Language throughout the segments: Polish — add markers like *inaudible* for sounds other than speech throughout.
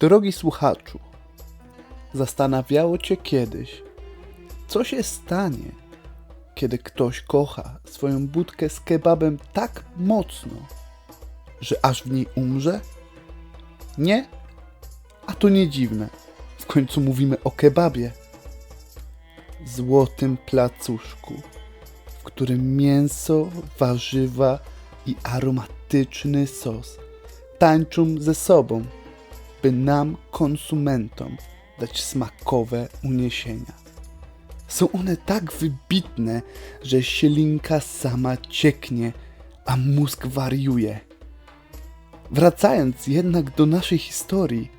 Drogi słuchaczu, zastanawiało cię kiedyś, co się stanie, kiedy ktoś kocha swoją budkę z kebabem tak mocno, że aż w niej umrze? Nie? A to nie dziwne. W końcu mówimy o kebabie. Złotym placuszku, w którym mięso, warzywa i aromatyczny sos tańczą ze sobą, by nam, konsumentom, dać smakowe uniesienia. Są one tak wybitne, że sielinka sama cieknie, a mózg wariuje. Wracając jednak do naszej historii,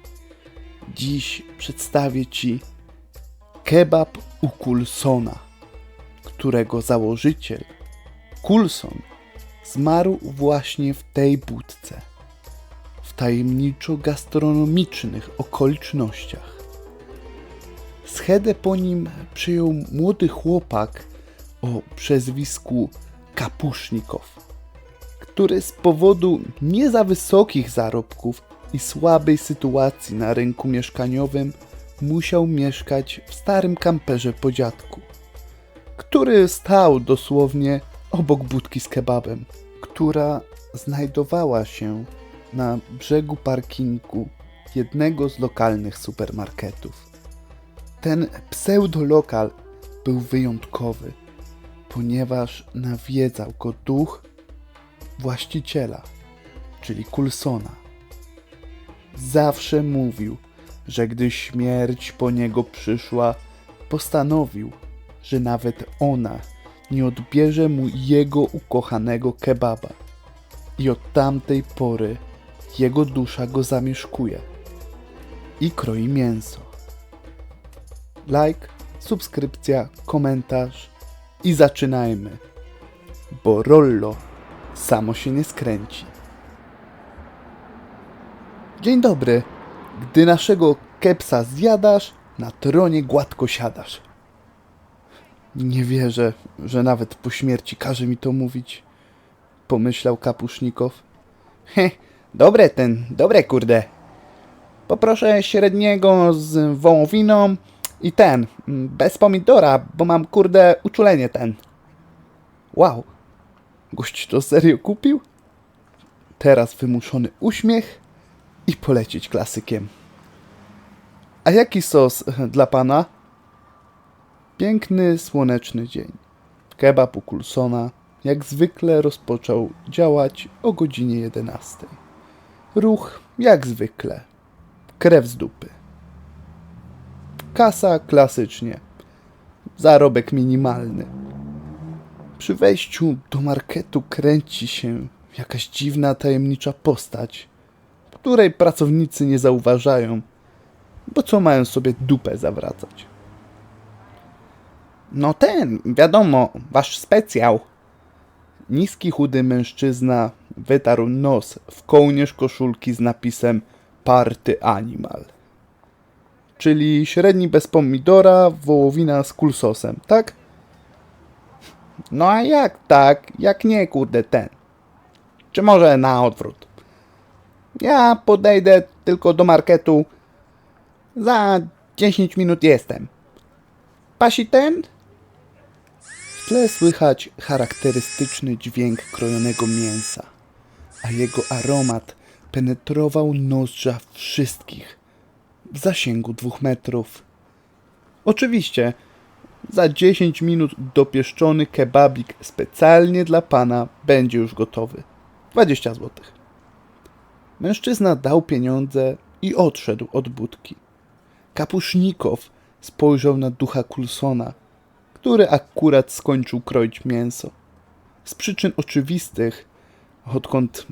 dziś przedstawię Ci kebab u Coulsona, którego założyciel, Coulson, zmarł właśnie w tej budce, tajemniczo-gastronomicznych okolicznościach. Schedę po nim przyjął młody chłopak o przezwisku Kapusznikow, który z powodu nie za wysokich zarobków i słabej sytuacji na rynku mieszkaniowym musiał mieszkać w starym kamperze po dziadku, który stał dosłownie obok budki z kebabem, która znajdowała się na brzegu parkingu jednego z lokalnych supermarketów. Ten pseudolokal był wyjątkowy, ponieważ nawiedzał go duch właściciela, czyli Coulsona. Zawsze mówił, że gdy śmierć po niego przyszła, postanowił, że nawet ona nie odbierze mu jego ukochanego kebaba. I od tamtej pory jego dusza go zamieszkuje i kroi mięso. Like, subskrypcja, komentarz i zaczynajmy, bo Rollo samo się nie skręci. Dzień dobry. Gdy naszego kepsa zjadasz, na tronie gładko siadasz. Nie wierzę, że nawet po śmierci każe mi to mówić, pomyślał kapusznikow. He, dobre ten, dobre kurde. Poproszę średniego z wołowiną i ten, mm, bez pomidora, bo mam kurde uczulenie ten. Wow, gość to serio kupił? Teraz wymuszony uśmiech i polecieć klasykiem. A jaki sos dla pana? Piękny, słoneczny dzień. Kebab u Coulsona jak zwykle rozpoczął działać o godzinie 11. Ruch jak zwykle. Krew z dupy. Kasa klasycznie. Zarobek minimalny. Przy wejściu do marketu kręci się jakaś dziwna, tajemnicza postać, której pracownicy nie zauważają, bo co mają sobie dupę zawracać. No ten, wiadomo, wasz specjał. Niski, chudy mężczyzna wytarł nos w kołnierz koszulki z napisem Party Animal. Czyli średni bez pomidora, wołowina z kulsosem, tak? No a jak tak? Jak nie, kurde, ten? Czy może na odwrót? Ja podejdę tylko do marketu. Za 10 minut jestem. Pasi ten? W tle słychać charakterystyczny dźwięk krojonego mięsa, a jego aromat penetrował nozdrza wszystkich w zasięgu dwóch metrów. Oczywiście, za 10 minut dopieszczony kebabik specjalnie dla pana będzie już gotowy. 20 złotych. Mężczyzna dał pieniądze i odszedł od budki. Kapusznikow spojrzał na ducha Coulsona, który akurat skończył kroić mięso. Z przyczyn oczywistych, odkąd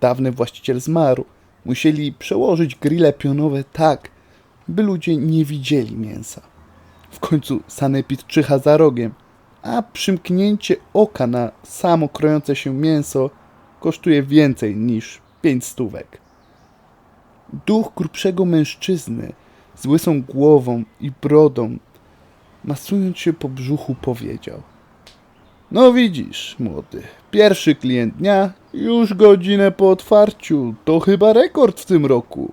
dawny właściciel zmarł, musieli przełożyć grille pionowe tak, by ludzie nie widzieli mięsa. W końcu sanepid czyha za rogiem, a przymknięcie oka na samo krojące się mięso kosztuje więcej niż pięć stówek. Duch grubszego mężczyzny z łysą głową i brodą, masując się po brzuchu, powiedział: No widzisz, młody, pierwszy klient dnia, już godzinę po otwarciu, to chyba rekord w tym roku.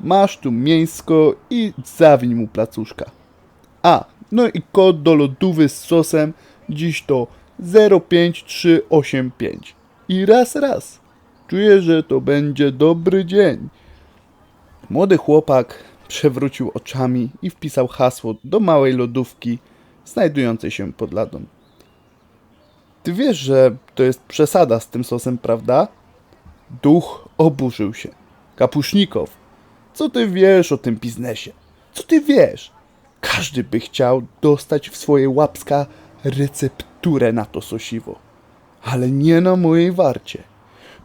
Masz tu mięsko i zawiń mu placuszka. A, no i kod do lodówy z sosem dziś to 05385. I raz, raz. Czuję, że to będzie dobry dzień. Młody chłopak przewrócił oczami i wpisał hasło do małej lodówki znajdującej się pod ladą. Ty wiesz, że to jest przesada z tym sosem, prawda? Duch oburzył się. Kapuśnikow, co ty wiesz o tym biznesie? Co ty wiesz? Każdy by chciał dostać w swoje łapska recepturę na to sosiwo. Ale nie na mojej warcie.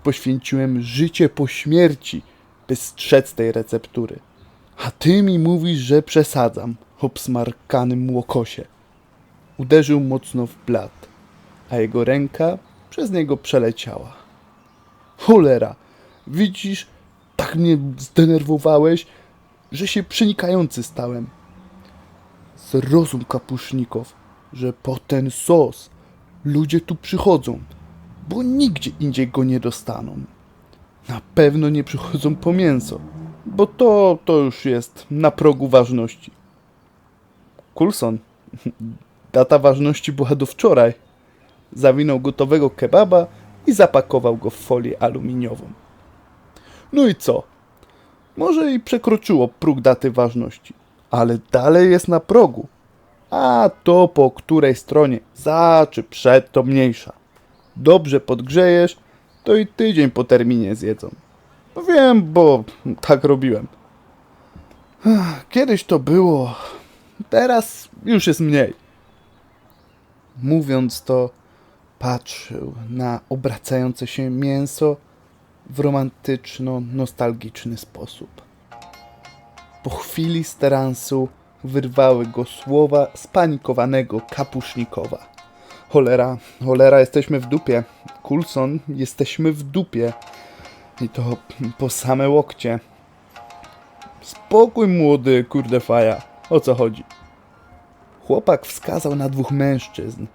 Poświęciłem życie po śmierci, by strzec tej receptury. A ty mi mówisz, że przesadzam, obsmarkanym łokosie. Uderzył mocno w blat, a jego ręka przez niego przeleciała. Cholera, widzisz, tak mnie zdenerwowałeś, że się przenikający stałem. Zrozum, kapusznikow, że po ten sos ludzie tu przychodzą, bo nigdzie indziej go nie dostaną. Na pewno nie przychodzą po mięso, bo to, to już jest na progu ważności. Coulson, *laughs* data ważności była do wczoraj. Zawinął gotowego kebaba i zapakował go w folię aluminiową. No i co? Może i przekroczyło próg daty ważności, ale dalej jest na progu. A to po której stronie, za czy przed, to mniejsza. Dobrze podgrzejesz, to i tydzień po terminie zjedzą. No wiem, bo tak robiłem. Kiedyś to było, teraz już jest mniej. Mówiąc to, patrzył na obracające się mięso w romantyczno-nostalgiczny sposób. Po chwili steransu wyrwały go słowa spanikowanego kapusznikowa. Cholera, cholera, jesteśmy w dupie. Coulson, jesteśmy w dupie. I to po same łokcie. Spokój, młody, kurde faja. O co chodzi? Chłopak wskazał na dwóch mężczyzn.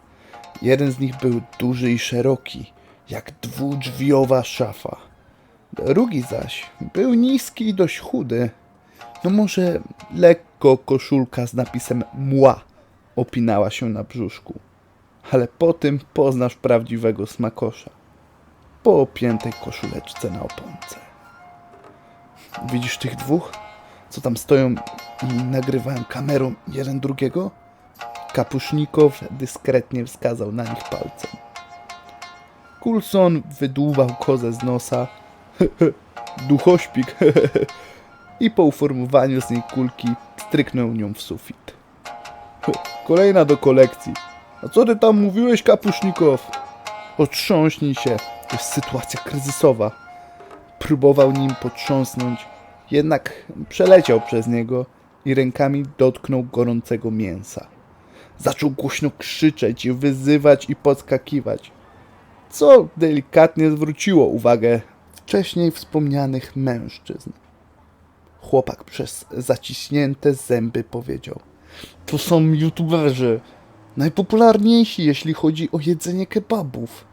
Jeden z nich był duży i szeroki, jak dwudrzwiowa szafa. Drugi zaś był niski i dość chudy. No może lekko koszulka z napisem mła opinała się na brzuszku. Ale po tym poznasz prawdziwego smakosza. Po opiętej koszuleczce na oponce. Widzisz tych dwóch, co tam stoją i nagrywają kamerą jeden drugiego? Kapusznikow dyskretnie wskazał na nich palcem. Coulson wydłubał kozę z nosa. *laughs* Duchośpik. *laughs* I po uformowaniu z niej kulki stryknął nią w sufit. *laughs* Kolejna do kolekcji. A co ty tam mówiłeś, kapusznikow? Otrząśnij się. To jest sytuacja kryzysowa. Próbował nim potrząsnąć, jednak przeleciał przez niego i rękami dotknął gorącego mięsa. Zaczął głośno krzyczeć, wyzywać i podskakiwać, co delikatnie zwróciło uwagę wcześniej wspomnianych mężczyzn. Chłopak przez zaciśnięte zęby powiedział: To są youtuberzy, najpopularniejsi, jeśli chodzi o jedzenie kebabów.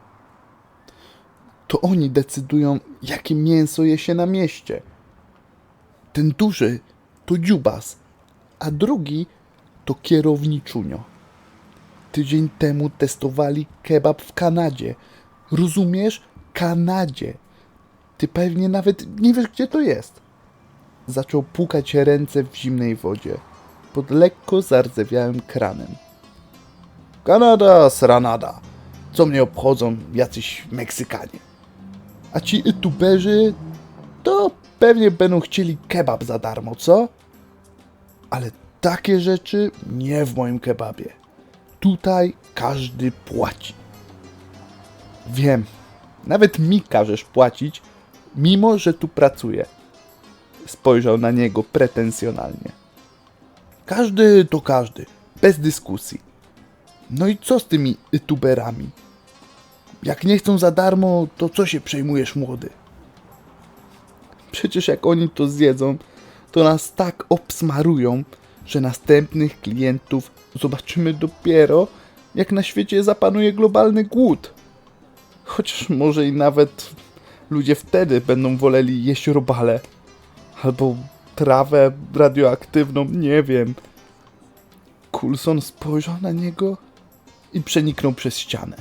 To oni decydują, jakie mięso je się na mieście. Ten duży to dziubas, a drugi to kierowniczunio. Tydzień temu testowali kebab w Kanadzie. Rozumiesz? Kanadzie. Ty pewnie nawet nie wiesz, gdzie to jest. Zaczął płukać ręce w zimnej wodzie, pod lekko zardzewiałym kranem. Kanada, sranada. Co mnie obchodzą jacyś Meksykanie? A ci youtuberzy to pewnie będą chcieli kebab za darmo, co? Ale takie rzeczy nie w moim kebabie. Tutaj każdy płaci. Wiem, nawet mi każesz płacić, mimo że tu pracuję. Spojrzał na niego pretensjonalnie. Każdy to każdy, bez dyskusji. No i co z tymi youtuberami? Jak nie chcą za darmo, to co się przejmujesz, młody? Przecież jak oni to zjedzą, to nas tak obsmarują, że następnych klientów zobaczymy dopiero, jak na świecie zapanuje globalny głód. Chociaż może i nawet ludzie wtedy będą woleli jeść robale albo trawę radioaktywną, nie wiem. Coulson spojrzał na niego i przeniknął przez ścianę,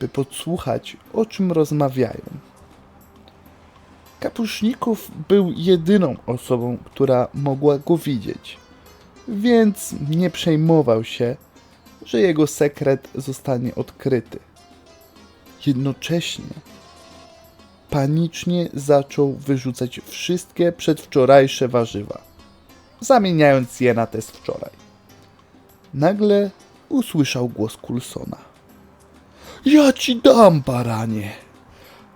by podsłuchać, o czym rozmawiają. Kapuszników był jedyną osobą, która mogła go widzieć, więc nie przejmował się, że jego sekret zostanie odkryty. Jednocześnie panicznie zaczął wyrzucać wszystkie przedwczorajsze warzywa, zamieniając je na te z wczoraj. Nagle usłyszał głos Coulsona. Ja ci dam, baranie!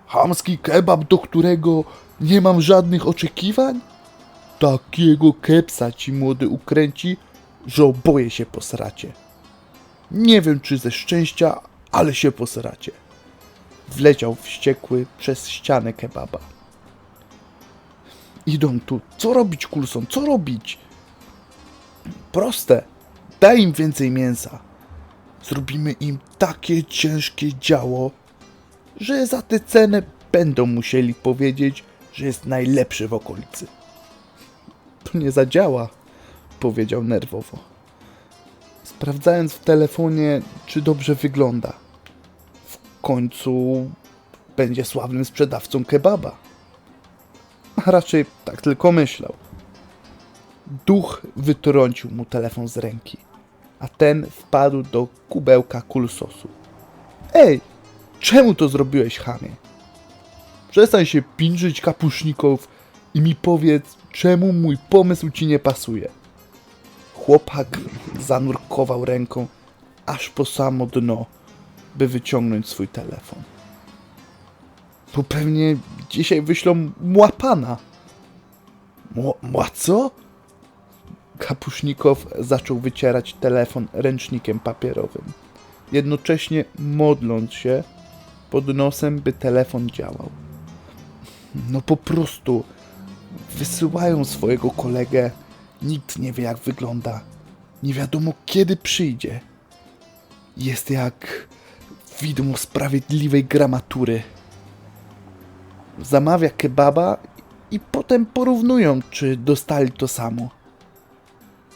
Chamski kebab, do którego nie mam żadnych oczekiwań? Takiego kepsa ci młody ukręci, że oboje się posracie. Nie wiem czy ze szczęścia, ale się posracie. Wleciał wściekły przez ścianę kebaba. Idą tu. Co robić, Kulson? Co robić? Proste. Daj im więcej mięsa. Zrobimy im takie ciężkie działo, że za tę cenę będą musieli powiedzieć, że jest najlepszy w okolicy. To nie zadziała, powiedział nerwowo. Sprawdzając w telefonie, czy dobrze wygląda. W końcu będzie sławnym sprzedawcą kebaba. A raczej tak tylko myślał. Duch wytrącił mu telefon z ręki, a ten wpadł do kubełka kulsosu. Ej, czemu to zrobiłeś, chamie? Przestań się pinżyć kapuszników i mi powiedz, czemu mój pomysł ci nie pasuje. Chłopak zanurkował ręką aż po samo dno, by wyciągnąć swój telefon. Bo pewnie dzisiaj wyślą młapana. Mła, co? Kapusznikow zaczął wycierać telefon ręcznikiem papierowym, jednocześnie modląc się pod nosem, by telefon działał. No po prostu wysyłają swojego kolegę, nikt nie wie jak wygląda, nie wiadomo kiedy przyjdzie. Jest jak widmo sprawiedliwej gramatury. Zamawia kebaba i potem porównują, czy dostali to samo.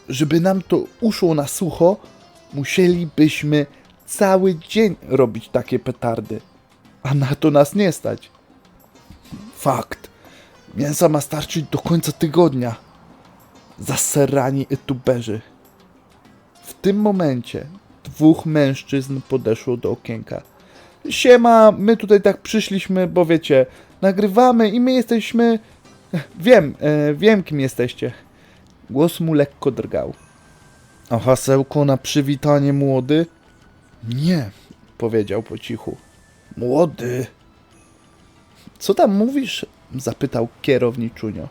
Żeby nam to uszło na sucho, musielibyśmy cały dzień robić takie petardy, a na to nas nie stać. Fakt. Mięsa ma starczyć do końca tygodnia. Zaserani youtuberzy. W tym momencie dwóch mężczyzn podeszło do okienka. Siema, my tutaj tak przyszliśmy, bo wiecie, nagrywamy i my jesteśmy... Wiem, e, wiem kim jesteście. Głos mu lekko drgał. A hasełko na przywitanie młody? Nie, powiedział po cichu. Młody. Co tam mówisz? zapytał kierowniczunio.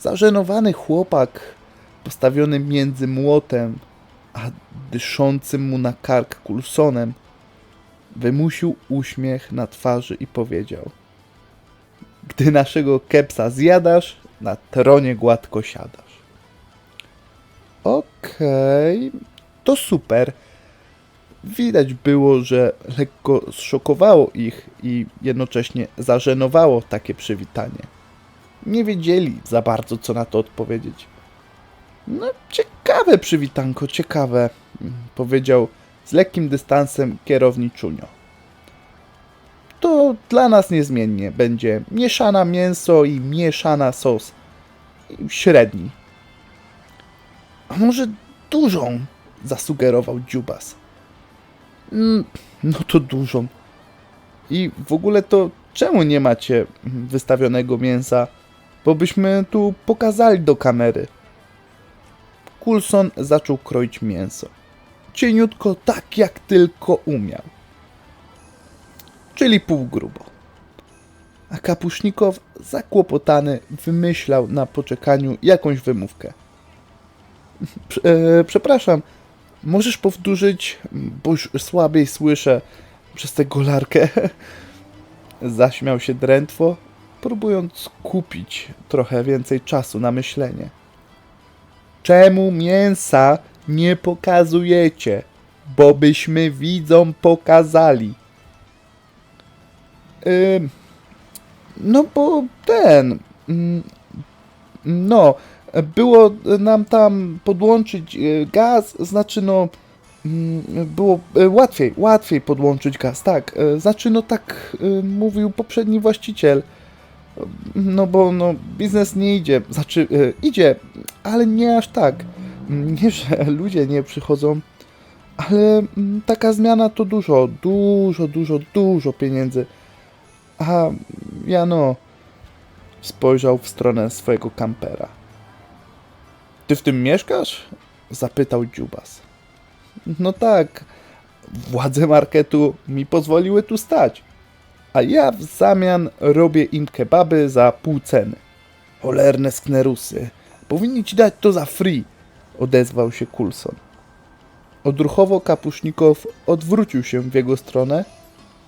Zażenowany chłopak, postawiony między młotem a dyszącym mu na kark kulsonem, wymusił uśmiech na twarzy i powiedział: Gdy naszego kepsa zjadasz, na tronie gładko siadasz. Okej, to super. Widać było, że lekko zszokowało ich i jednocześnie zażenowało takie przywitanie. Nie wiedzieli za bardzo, co na to odpowiedzieć. No, ciekawe przywitanko, ciekawe, powiedział z lekkim dystansem kierowniczunio. To dla nas niezmiennie będzie mieszana mięso i mieszana sos. Średni. A może dużą? zasugerował Dziubas. Mm, No to dużą. I w ogóle to czemu nie macie wystawionego mięsa? Bo byśmy tu pokazali do kamery. Coulson zaczął kroić mięso. Cieniutko, tak jak tylko umiał. Czyli pół grubo. A Kapusznikow, zakłopotany, wymyślał na poczekaniu jakąś wymówkę. *laughs* E, przepraszam, możesz powtórzyć, bo już słabiej słyszę przez tę golarkę. *laughs* Zaśmiał się drętwo, próbując kupić trochę więcej czasu na myślenie. Czemu mięsa nie pokazujecie? Bo byśmy widzom pokazali. Ym, no bo ten. mm, No, było nam tam podłączyć e, gaz, znaczy no, mm, było e, łatwiej, łatwiej podłączyć gaz, tak. e, Znaczy no tak mówił poprzedni właściciel. No bo no, biznes nie idzie, znaczy idzie, ale nie aż tak. Nie, że ludzie nie przychodzą, ale mm, taka zmiana to dużo, dużo, dużo, dużo pieniędzy. A ja no, spojrzał w stronę swojego kampera. Ty w tym mieszkasz? Zapytał Dziubas. No tak, władze marketu mi pozwoliły tu stać, a ja w zamian robię im kebaby za pół ceny. Cholerne sknerusy, powinni ci dać to za free, odezwał się Coulson. Odruchowo Kapusznikow odwrócił się w jego stronę,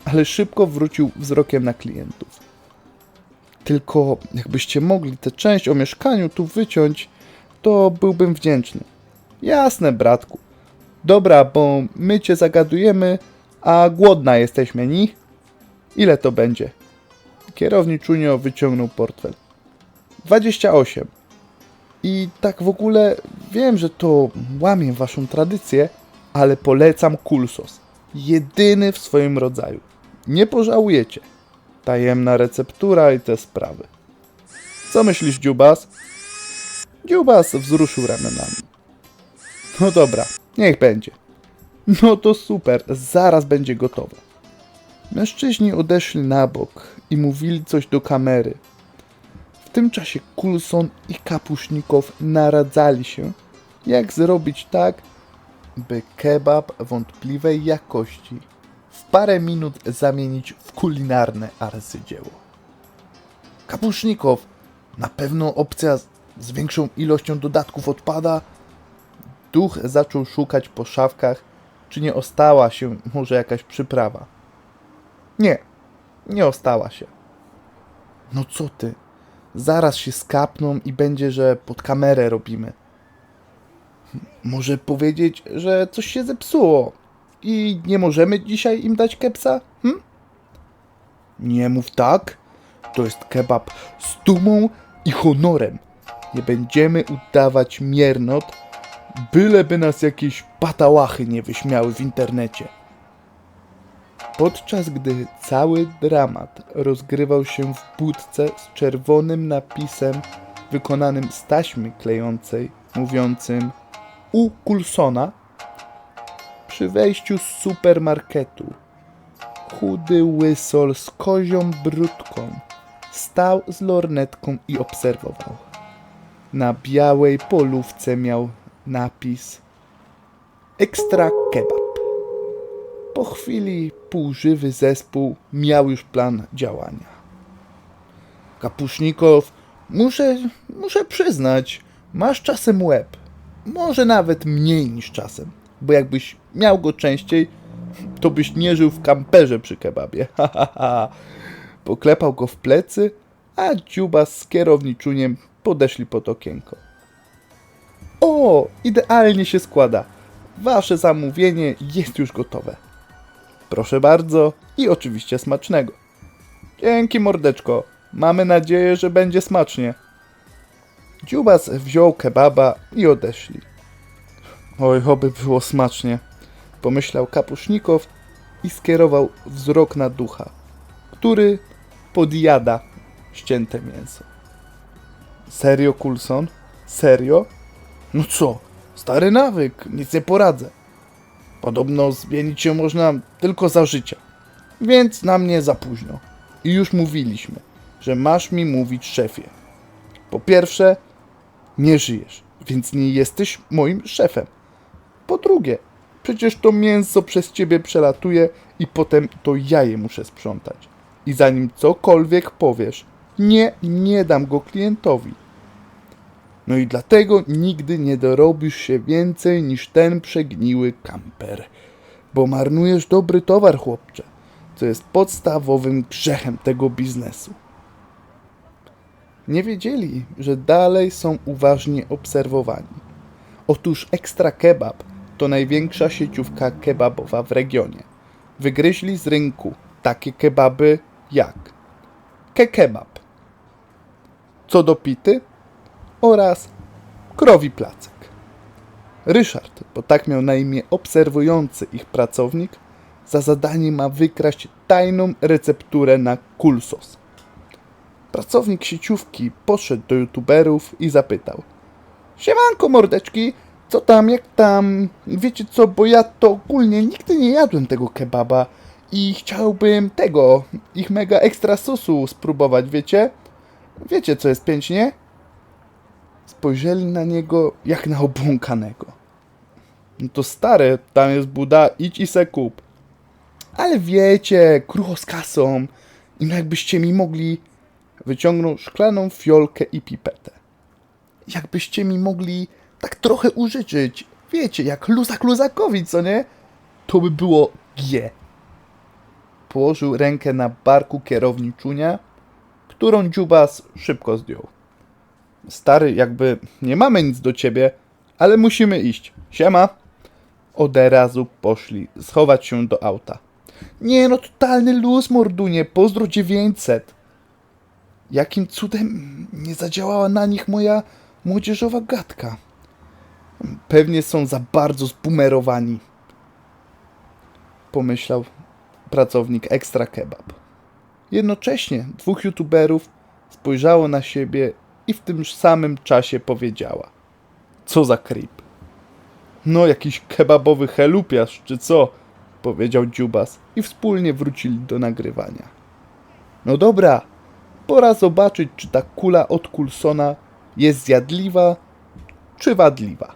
ale szybko wrócił wzrokiem na klientów. Tylko jakbyście mogli tę część o mieszkaniu tu wyciąć, to byłbym wdzięczny. Jasne, bratku. Dobra, bo my cię zagadujemy, a głodna jesteśmy, ni? Ile to będzie? Kierowniczunio wyciągnął portfel. 28. I tak w ogóle wiem, że to łamie waszą tradycję, ale polecam kulsos. Jedyny w swoim rodzaju. Nie pożałujecie. Tajemna receptura i te sprawy. Co myślisz, Dziubas? Dziubas wzruszył ramionami. No dobra, niech będzie. No to super, zaraz będzie gotowe. Mężczyźni odeszli na bok i mówili coś do kamery. W tym czasie Coulson i Kapusznikow naradzali się, jak zrobić tak, by kebab wątpliwej jakości w parę minut zamienić w kulinarne arcydzieło. Kapusznikow, na pewno opcja z- większą ilością dodatków odpada? Duch zaczął szukać po szafkach, czy nie ostała się może jakaś przyprawa. Nie, nie ostała się. No co ty? Zaraz się skapną i będzie, że pod kamerę robimy. Może powiedzieć, że coś się zepsuło i nie możemy dzisiaj im dać kepsa? Hm? Nie mów tak. To jest kebab z dumą i honorem. Nie będziemy udawać miernot, byleby nas jakieś patałachy nie wyśmiały w internecie. Podczas gdy cały dramat rozgrywał się w budce z czerwonym napisem wykonanym z taśmy klejącej, mówiącym u Coulsona, przy wejściu z supermarketu chudy łysol z kozią brudką stał z lornetką i obserwował. Na białej polówce miał napis Ekstra kebab. Po chwili półżywy zespół miał już plan działania. Kapusznikow, muszę, muszę przyznać, masz czasem łeb. Może nawet mniej niż czasem, bo jakbyś miał go częściej, to byś nie żył w kamperze przy kebabie. *laughs* Poklepał go w plecy, a dziuba z kierowniczuniem podeszli pod okienko. O, idealnie się składa. Wasze zamówienie jest już gotowe. Proszę bardzo i oczywiście smacznego. Dzięki mordeczko. Mamy nadzieję, że będzie smacznie. Dziubas wziął kebaba i odeszli. Oj, oby było smacznie, pomyślał Kapusznikow i skierował wzrok na ducha, który podjada ścięte mięso. Serio, Coulson? Serio? No co? Stary nawyk, nic nie poradzę. Podobno zmienić się można tylko za życia. Więc na mnie za późno. I już mówiliśmy, że masz mi mówić szefie. Po pierwsze, nie żyjesz, więc nie jesteś moim szefem. Po drugie, przecież to mięso przez ciebie przelatuje i potem to ja je muszę sprzątać. I zanim cokolwiek powiesz, nie, nie dam go klientowi. No i dlatego nigdy nie dorobisz się więcej niż ten przegniły kamper. Bo marnujesz dobry towar, chłopcze, co jest podstawowym grzechem tego biznesu. Nie wiedzieli, że dalej są uważnie obserwowani. Otóż Ekstra Kebab to największa sieciówka kebabowa w regionie. Wygryźli z rynku takie kebaby jak Kekebab. Co do pity, oraz krowi placek. Ryszard, bo tak miał na imię obserwujący ich pracownik, za zadanie ma wykraść tajną recepturę na kulsos. Pracownik sieciówki poszedł do youtuberów i zapytał Siemanko mordeczki, co tam, jak tam? Wiecie co, bo ja to ogólnie nigdy nie jadłem tego kebaba i chciałbym tego, ich mega ekstra sosu spróbować, wiecie? Wiecie co jest pięć, nie? Spojrzeli na niego jak na obłąkanego. No to stary, tam jest Buda, idź i se kup. Ale wiecie, krucho z kasą. I no jakbyście mi mogli... Wyciągnął szklaną fiolkę i pipetę. Jakbyście mi mogli tak trochę użyczyć. Wiecie, jak luzak luzakowi, co nie? To by było G. Położył rękę na barku kierowniczunia, którą dziubas szybko zdjął. Stary, jakby nie mamy nic do ciebie, ale musimy iść. Siema. Od razu poszli schować się do auta. Nie no, totalny luz, mordunie. Pozdro 900. Jakim cudem nie zadziałała na nich moja młodzieżowa gadka? Pewnie są za bardzo zbumerowani. Pomyślał pracownik Extra Kebab. Jednocześnie dwóch youtuberów spojrzało na siebie i w tym samym czasie powiedziała. Co za creep. No, jakiś kebabowy helupiarz, czy co? Powiedział Dziubas i wspólnie wrócili do nagrywania. No dobra, pora zobaczyć, czy ta kula od Coulsona jest zjadliwa, czy wadliwa.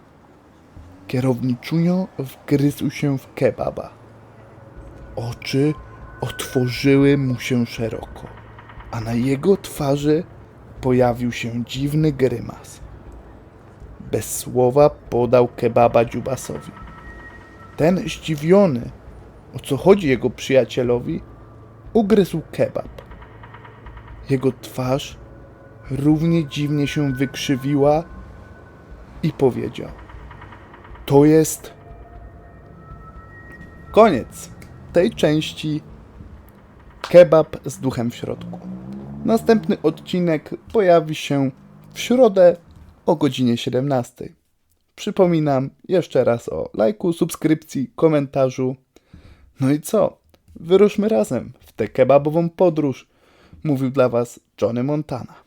Kierowniczunio wgryzł się w kebaba. Oczy otworzyły mu się szeroko, a na jego twarzy pojawił się dziwny grymas. Bez słowa podał kebaba dziubasowi. Ten zdziwiony, o co chodzi jego przyjacielowi, ugryzł kebab. Jego twarz równie dziwnie się wykrzywiła i powiedział: To jest. Koniec tej części kebab z duchem w środku. Następny odcinek pojawi się w środę o godzinie 17. Przypominam jeszcze raz o lajku, subskrypcji, komentarzu. No i co? Wyruszmy razem w tę kebabową podróż. Mówił dla Was Johnny Montana.